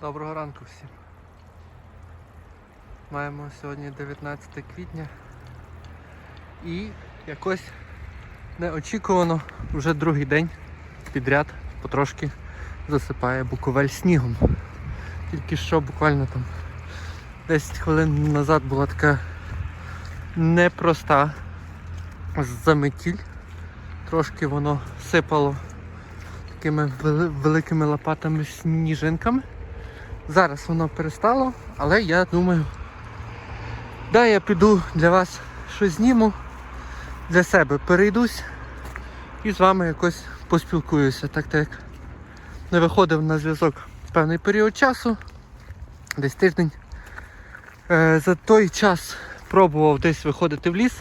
Доброго ранку всім. Маємо сьогодні 19 квітня і якось неочікувано вже другий день підряд потрошки засипає Буковель снігом. Тільки що буквально там 10 хвилин назад була така непроста заметіль. Трошки воно сипало такими великими лопатами сніжинками. Зараз воно перестало, але я думаю, да, я піду для вас щось зніму, для себе перейдусь і з вами якось поспілкуюся, так так. Як не виходив на зв'язок певний період часу, десь тиждень. Е, за той час пробував десь виходити в ліс,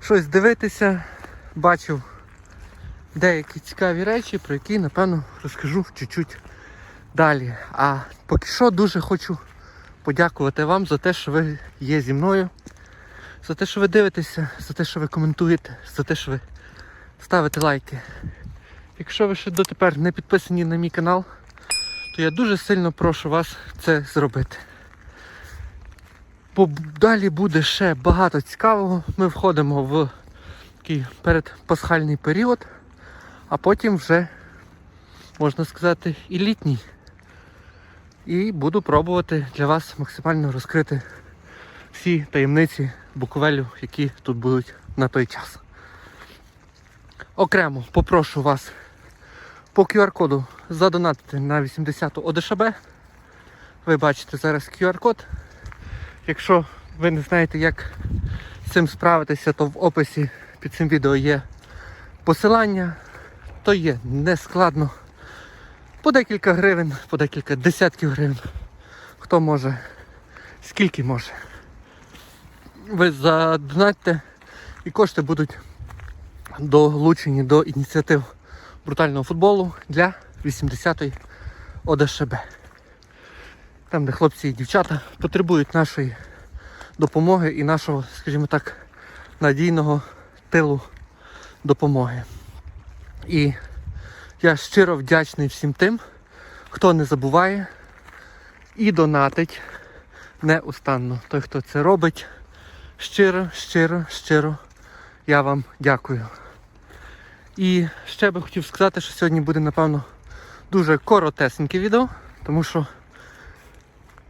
щось дивитися, бачив деякі цікаві речі, про які, напевно, розкажу чуть-чуть далі. А поки що дуже хочу подякувати вам за те, що ви є зі мною, за те, що ви дивитеся, за те, що ви коментуєте, за те, що ви ставите лайки. Якщо ви ще дотепер не підписані на мій канал, то я дуже сильно прошу вас це зробити. Бо далі буде ще багато цікавого. Ми входимо в такий передпасхальний період, а потім вже, можна сказати, і літній. І буду пробувати для вас максимально розкрити всі таємниці Буковелю, які тут будуть на той час. Окремо попрошу вас по QR-коду задонатити на 80 ОДШБ. Ви бачите зараз QR-код. Якщо ви не знаєте, як з цим справитися, то в описі під цим відео є посилання. То є нескладно. По декілька гривень, по декілька десятків гривень. Хто може, скільки може. Ви задонатьте і кошти будуть долучені до ініціатив брутального футболу для 80-ї ОДШБ. Там, де хлопці і дівчата потребують нашої допомоги і нашого, скажімо так, надійного тилу допомоги. І я щиро вдячний всім тим, хто не забуває і донатить неустанно. Той, хто це робить, щиро, щиро, щиро я вам дякую. І ще би хотів сказати, що сьогодні буде, напевно, дуже коротесеньке відео, тому що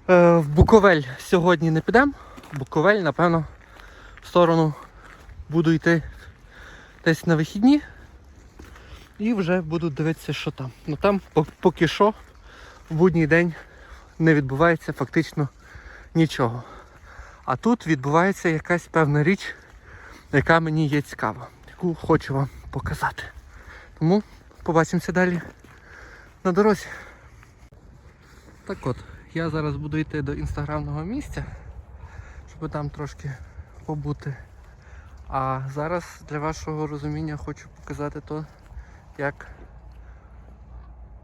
е, в Буковель сьогодні не підемо. Буковель, напевно, в сторону буду йти десь на вихідні. І вже буду дивитися, що там. Ну там поки що в будній день не відбувається фактично нічого. А тут відбувається якась певна річ, яка мені є цікава, яку хочу вам показати. Тому побачимося далі на дорозі. Так от, я зараз буду йти до інстаграмного місця, щоб там трошки побути. А зараз для вашого розуміння хочу показати то, як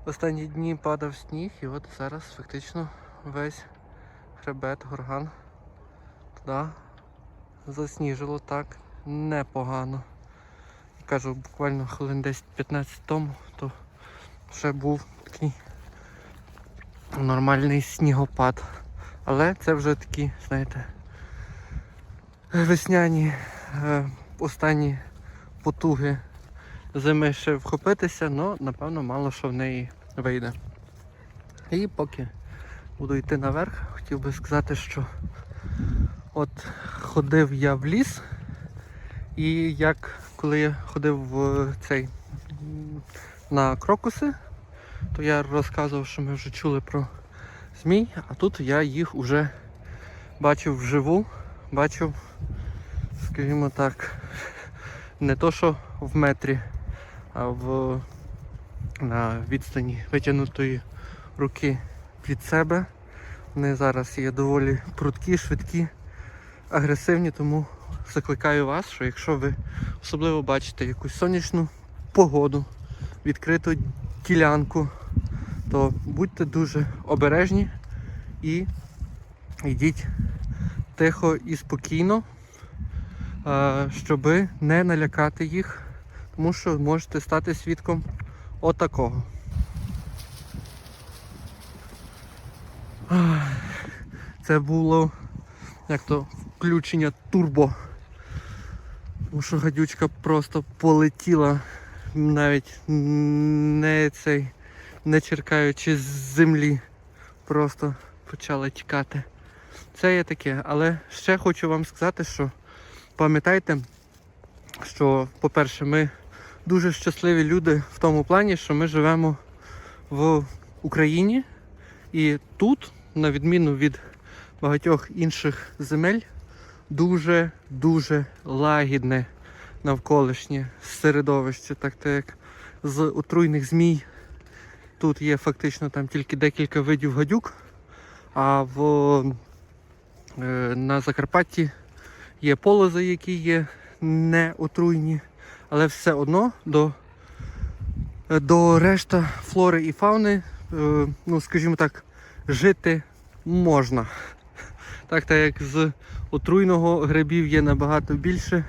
останні дні падав сніг і от зараз фактично весь хребет, горган туди засніжило так непогано. Кажу, буквально хвилин 10-15 тому, то ще був такий нормальний снігопад. Але це вже такі, знаєте, весняні е, останні потуги зими ще вхопитися, але напевно мало що в неї вийде. І поки буду йти наверх, хотів би сказати, що от ходив я в ліс, і як коли я ходив в цей на крокуси, то я розказував, що ми вже чули про змій, а тут я їх вже бачив вживу, бачив, скажімо так, не то що в метрі, в на відстані витягнутої руки від себе. Вони зараз є доволі прудкі, швидкі, агресивні, тому закликаю вас, що якщо ви особливо бачите якусь сонячну погоду, відкриту ділянку, то будьте дуже обережні і йдіть тихо і спокійно, щоби не налякати їх, тому що можете стати свідком отакого. Це було як то включення турбо. Тому що гадючка просто полетіла навіть не цей, не черкаючи з землі. Просто почала тікати. Це є таке, але ще хочу вам сказати, що пам'ятайте, що, по-перше, ми дуже щасливі люди в тому плані, що ми живемо в Україні і тут, на відміну від багатьох інших земель, дуже-дуже лагідне навколишнє середовище, так то як з отруйних змій. Тут є фактично там тільки декілька видів гадюк, а в, е, на Закарпатті є полози, які є не отруйні, але все одно до, до решта флори і фауни, е, ну скажімо так, жити можна. Так, так як з отруйного грибів є набагато більше,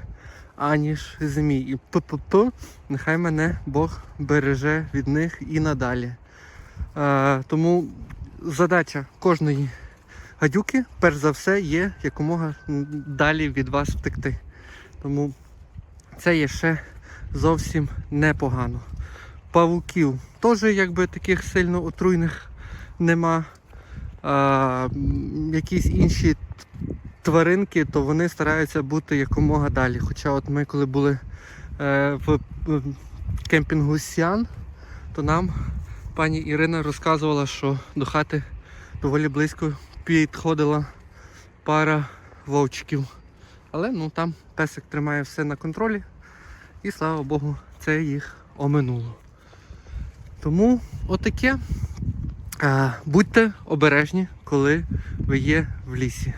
аніж змій. І п-п-п, нехай мене Бог береже від них і надалі. Е, тому задача кожної гадюки, перш за все, є якомога далі від вас втекти. Тому це є ще зовсім непогано. Павуків теж якби таких сильно отруйних нема. А, якісь інші тваринки, то вони стараються бути якомога далі. Хоча от ми коли були е, в, кемпінгу Сіан, то нам пані Ірина розказувала, що до хати доволі близько підходила пара вовчиків. Але ну там песик тримає все на контролі і слава Богу, це їх оминуло. Тому отаке. Будьте обережні, коли ви є в лісі.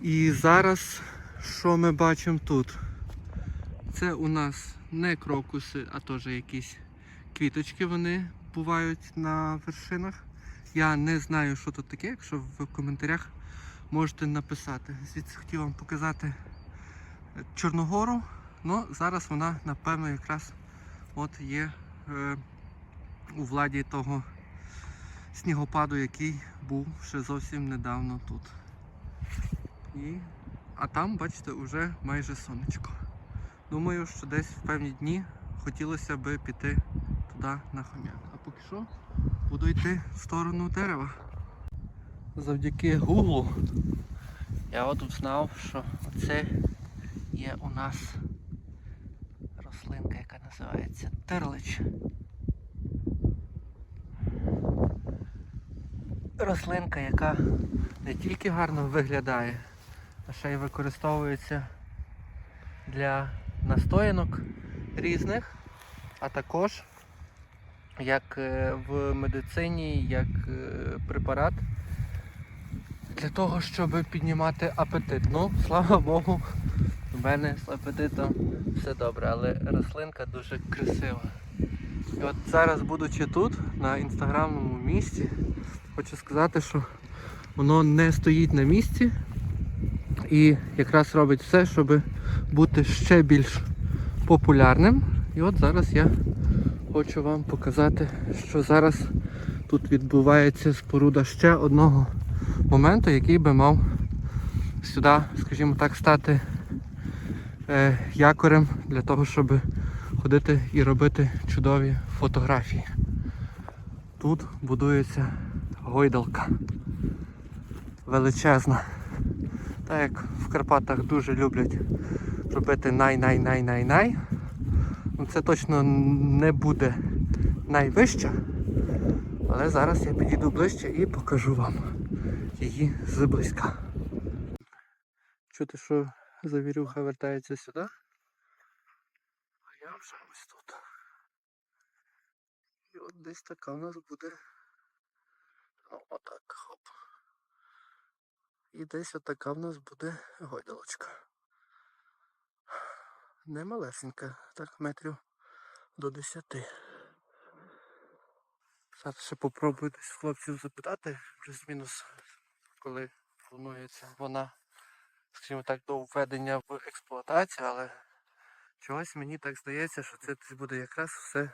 І зараз, що ми бачимо тут? Це у нас не крокуси, а теж якісь квіточки вони бувають на вершинах. Я не знаю, що тут таке, якщо в коментарях можете написати. Звідси хотів вам показати Чорногору, але зараз вона, напевно, якраз от є е, у владі того снігопаду, який був ще зовсім недавно тут. І... А там, бачите, вже майже сонечко. Думаю, що десь в певні дні хотілося би піти туди на хом'як. А поки що буду йти в сторону дерева. Завдяки гуглу я от знав, що це є у нас називається терлич. Рослинка, яка не тільки гарно виглядає, а ще й використовується для настоянок різних, а також як е, в медицині, як е, препарат для того, щоб піднімати апетит. Ну, слава Богу, у мене з апетитом все добре, але рослинка дуже красива. І от зараз, будучи тут, на інстаграмному місці, хочу сказати, що воно не стоїть на місці і якраз робить все, щоб бути ще більш популярним. І от зараз я хочу вам показати, що зараз тут відбувається споруда ще одного моменту, який би мав сюди, скажімо так, стати якорем для того, щоб ходити і робити чудові фотографії. Тут будується гойдалка величезна. Так як в Карпатах дуже люблять робити най-най-най-най-най. Ну це точно не буде найвища. Але зараз я підійду ближче і покажу вам її зблизька. Чути, що завірюха вертається сюди. А я вже ось тут. І от десь така у нас буде. О, отак, хоп. І десь отака в нас буде гойдалочка. Не малесенька, так метрів до 10. Зараз ще попробую десь хлопців запитати, плюс-мінус, коли планується вона, скажімо так, до введення в експлуатацію, але чогось мені так здається, що це буде якраз все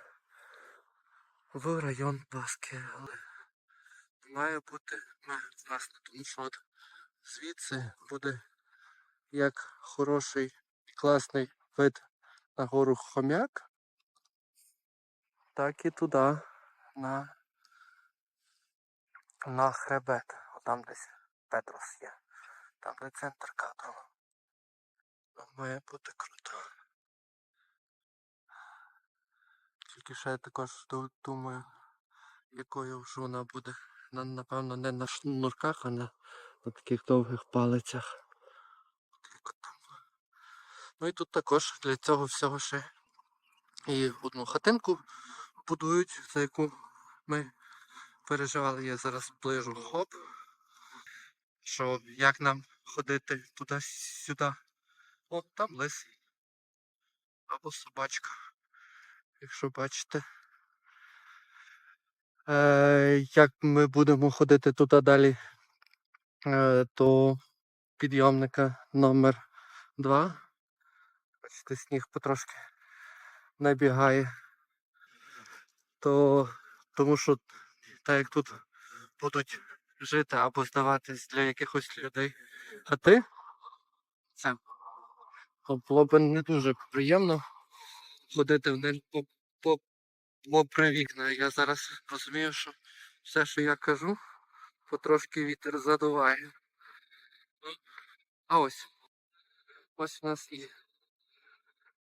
в район Баски. Але має бути класно, тому що от звідси буде як хороший і класний вид на гору Хомяк, так і туди на, на хребет. Там десь Петрос є. Там де центр кадру. Має бути круто. Тільки ще я також думаю, якою ж вона буде. Напевно, не на шнурках, а на, на таких довгих палицях. Ну і тут також для цього всього ще і одну хатинку будують, за яку ми переживали. Я зараз ближу хоп. Що як нам ходити туди-сюди. О, там лис. Або собачка. Якщо бачите. Е, як ми будемо ходити туди далі, е, то підйомника номер 2. Бачите, сніг потрошки набігає. То, тому що так як тут будуть жити або здаватись для якихось людей хати, це було б не дуже приємно ходити в них по, по, попри вікна. Я зараз розумію, що все, що я кажу, потрошки вітер задуває. А ось. Ось у нас і,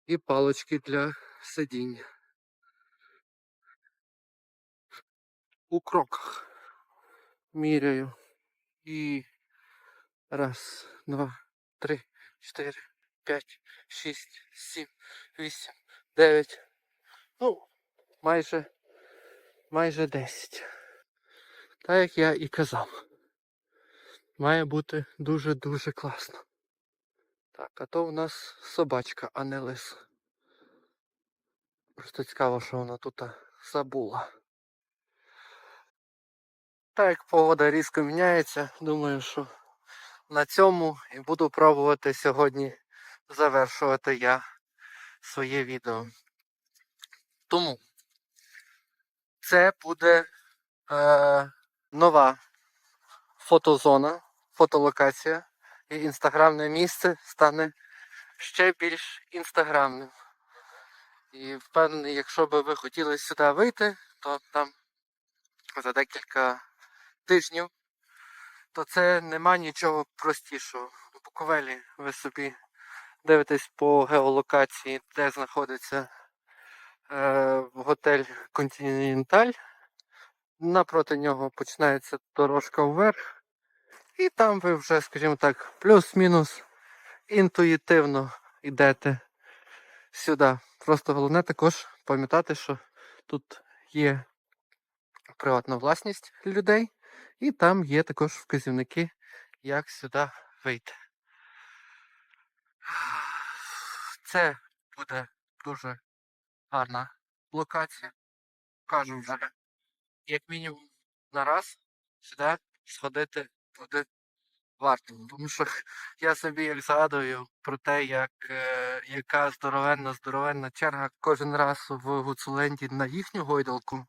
і палочки для сидіння. У кроках. Міряю. І раз, два, три, чотири, п'ять, шість, сім, вісім, дев'ять. Ну, майже, майже десять. Так як я і казав. Має бути дуже-дуже класно. Так, а то у нас собачка, а не лис. Просто цікаво, що вона тут забула. Так як погода різко міняється, думаю, що на цьому і буду пробувати сьогодні завершувати я своє відео. Тому це буде е, нова фотозона, фотолокація. І інстаграмне місце стане ще більш інстаграмним. І впевнений, якщо би ви хотіли сюди вийти, то там за декілька тижнів, то це нема нічого простішого. Буковелі ви собі дивитесь по геолокації, де знаходиться е, готель Континенталь. Напроти нього починається дорожка вверх. І там ви вже, скажімо так, плюс-мінус інтуїтивно йдете сюди. Просто головне також пам'ятати, що тут є приватна власність людей, і там є також вказівники, як сюди вийти. Це буде дуже гарна локація. Кажу вже, як мінімум на раз сюди сходити буде варто. Тому що я собі як згадую про те, як е, яка здоровенна, здоровенна черга кожен раз в Гуцуленді на їхню гойдалку,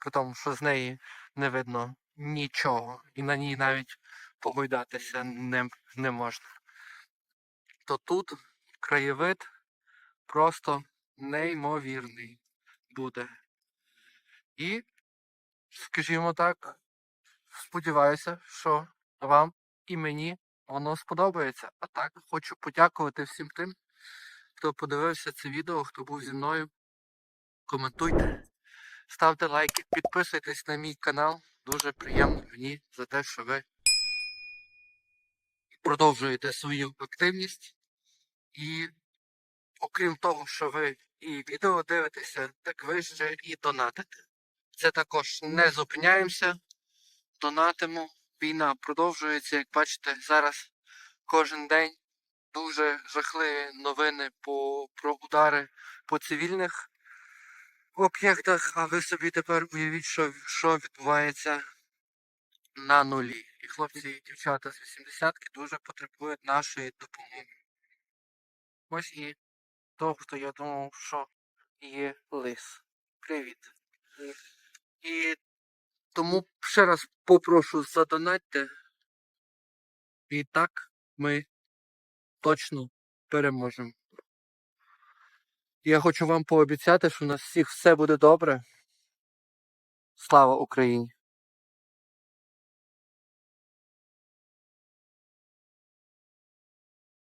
при тому, що з неї не видно нічого, і на ній навіть погойдатися не, не можна. То тут краєвид просто неймовірний буде. І, скажімо так, сподіваюся, що вам і мені воно сподобається. А так, хочу подякувати всім тим, хто подивився це відео, хто був зі мною. Коментуйте, ставте лайки, підписуйтесь на мій канал. Дуже приємно мені за те, що ви продовжуєте свою активність. І окрім того, що ви і відео дивитеся, так ви ще і донатите. Це також не зупиняємося, донатимо. Війна продовжується, як бачите, зараз кожен день дуже жахливі новини по, про удари по цивільних об'єктах, а ви собі тепер уявіть, що, що відбувається на нулі. І хлопці і дівчата з 80-ки дуже потребують нашої допомоги. Ось і того, хто я думав, що є лис. Привіт. І Тому ще раз попрошу задонатьте. І так ми точно переможемо. Я хочу вам пообіцяти, що у нас всіх все буде добре. Слава Україні!